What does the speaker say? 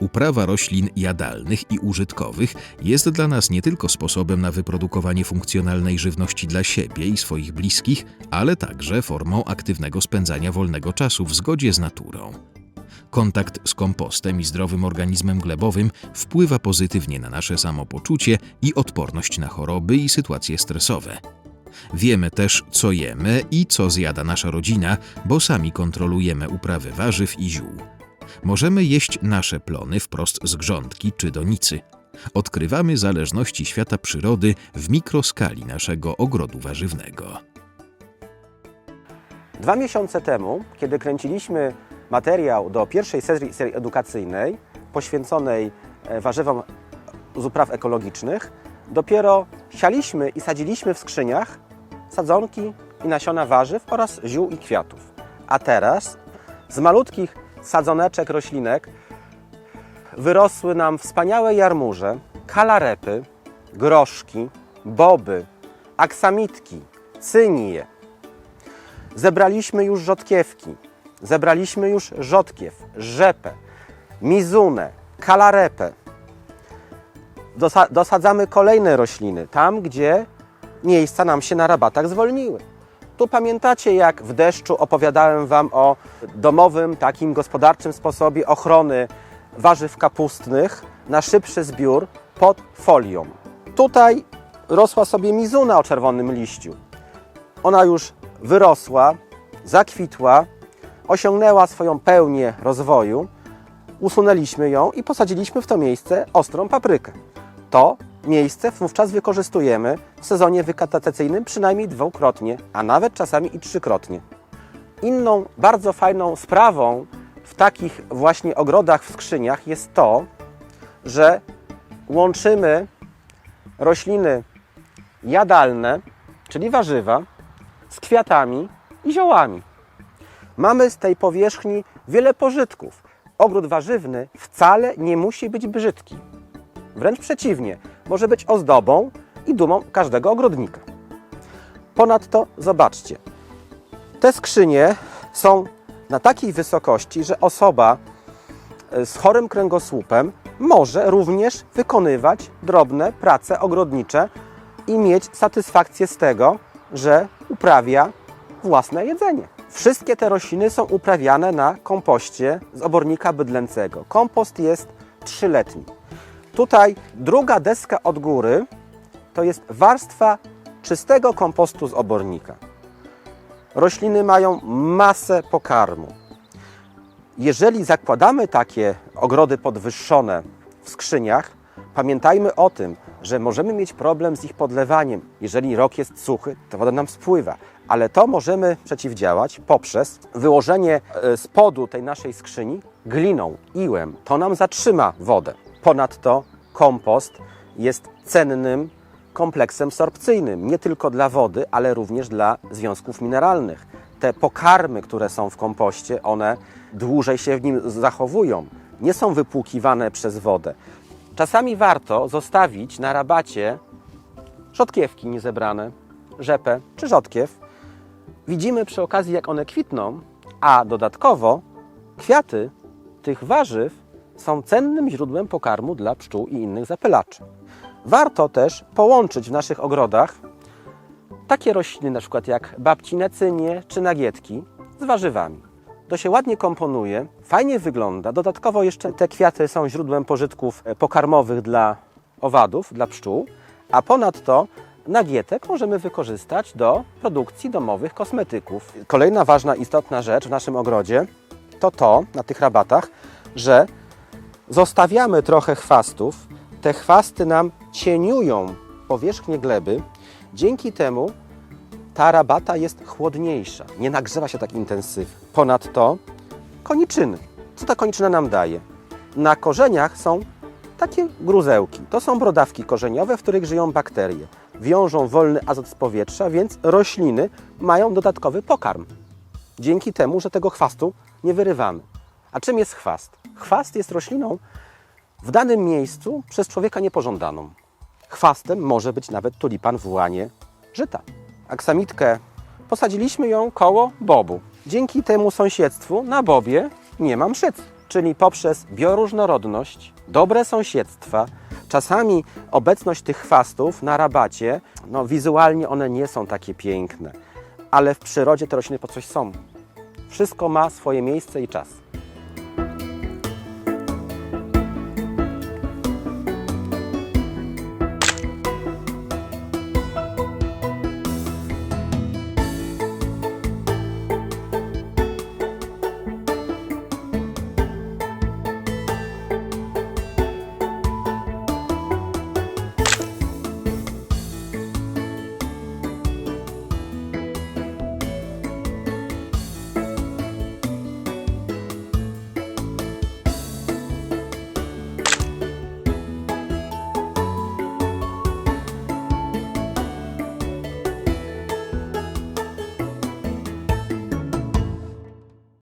Uprawa roślin jadalnych i użytkowych jest dla nas nie tylko sposobem na wyprodukowanie funkcjonalnej żywności dla siebie i swoich bliskich, ale także formą aktywnego spędzania wolnego czasu w zgodzie z naturą. Kontakt z kompostem i zdrowym organizmem glebowym wpływa pozytywnie na nasze samopoczucie i odporność na choroby i sytuacje stresowe. Wiemy też, co jemy i co zjada nasza rodzina, bo sami kontrolujemy uprawy warzyw i ziół. Możemy jeść nasze plony wprost z grządki czy donicy. Odkrywamy zależności świata przyrody w mikroskali naszego ogrodu warzywnego. Dwa miesiące temu, kiedy kręciliśmy materiał do pierwszej serii, serii edukacyjnej poświęconej e, warzywom z upraw ekologicznych, dopiero sialiśmy i sadziliśmy w skrzyniach sadzonki i nasiona warzyw oraz ziół i kwiatów. A teraz z malutkich sadzoneczek roślinek wyrosły nam wspaniałe jarmuże, kalarepy, groszki, boby, aksamitki, cynie, Zebraliśmy już rzodkiewki, zebraliśmy już rzodkiew, rzepę, mizunę, kalarepę. Dosa- dosadzamy kolejne rośliny tam, gdzie miejsca nam się na rabatach zwolniły. Tu pamiętacie, jak w deszczu opowiadałem Wam o domowym, takim gospodarczym sposobie ochrony warzyw kapustnych na szybszy zbiór pod folią. Tutaj rosła sobie mizuna o czerwonym liściu ona już wyrosła, zakwitła, osiągnęła swoją pełnię rozwoju, usunęliśmy ją i posadziliśmy w to miejsce ostrą paprykę. To miejsce wówczas wykorzystujemy w sezonie wegetacyjnym przynajmniej dwukrotnie, a nawet czasami i trzykrotnie. Inną bardzo fajną sprawą w takich właśnie ogrodach w skrzyniach jest to, że łączymy rośliny jadalne, czyli warzywa, z kwiatami i ziołami. Mamy z tej powierzchni wiele pożytków. Ogród warzywny wcale nie musi być brzydki. Wręcz przeciwnie, może być ozdobą i dumą każdego ogrodnika. Ponadto zobaczcie, te skrzynie są na takiej wysokości, że osoba e, z chorym kręgosłupem może również wykonywać drobne prace ogrodnicze i mieć satysfakcję z tego, że uprawia własne jedzenie. Wszystkie te rośliny są uprawiane na kompoście z obornika bydlęcego. Kompost jest trzyletni. Tutaj druga deska od góry to jest warstwa czystego kompostu z obornika. Rośliny mają masę pokarmu. Jeżeli zakładamy takie ogrody podwyższone w skrzyniach, pamiętajmy o tym, że możemy mieć problem z ich podlewaniem. Jeżeli rok jest suchy, to woda nam spływa, ale to możemy przeciwdziałać poprzez wyłożenie e, spodu tej naszej skrzyni gliną, iłem. To nam zatrzyma wodę. Ponadto kompost jest cennym kompleksem sorpcyjnym, nie tylko dla wody, ale również dla związków mineralnych. Te pokarmy, które są w kompoście, one dłużej się w nim zachowują, nie są wypłukiwane przez wodę. Czasami warto zostawić na rabacie rzodkiewki niezebrane, rzepę czy rzodkiew. Widzimy przy okazji, jak one kwitną, a dodatkowo kwiaty tych warzyw są cennym źródłem pokarmu dla pszczół i innych zapylaczy. Warto też połączyć w naszych ogrodach takie rośliny, na przykład jak babcine cynie czy nagietki, z warzywami. To się ładnie komponuje, fajnie wygląda. Dodatkowo jeszcze te kwiaty są źródłem pożytków e, pokarmowych dla owadów, dla pszczół, a ponadto nagietek możemy wykorzystać do produkcji domowych kosmetyków. Kolejna ważna, istotna rzecz w naszym ogrodzie to to, na tych rabatach, że zostawiamy trochę chwastów. Te chwasty nam cieniują powierzchnię gleby. Dzięki temu ta rabata jest chłodniejsza, nie nagrzewa się tak intensywnie. Ponadto koniczyny. Co ta koniczyna nam daje? Na korzeniach są takie gruzełki. To są brodawki korzeniowe, w których żyją bakterie. Wiążą wolny azot z powietrza, więc rośliny mają dodatkowy pokarm. Dzięki temu, że tego chwastu nie wyrywamy. A czym jest chwast? Chwast jest rośliną w danym miejscu przez człowieka niepożądaną. Chwastem może być nawet tulipan w łanie żyta. Aksamitkę posadziliśmy ją koło bobu. Dzięki temu sąsiedztwu na bobie nie ma mszyc, czyli poprzez bioróżnorodność, dobre sąsiedztwa, czasami obecność tych chwastów na rabacie, no wizualnie one nie są takie piękne, ale w przyrodzie te rośliny po coś są. Wszystko ma swoje miejsce i czas.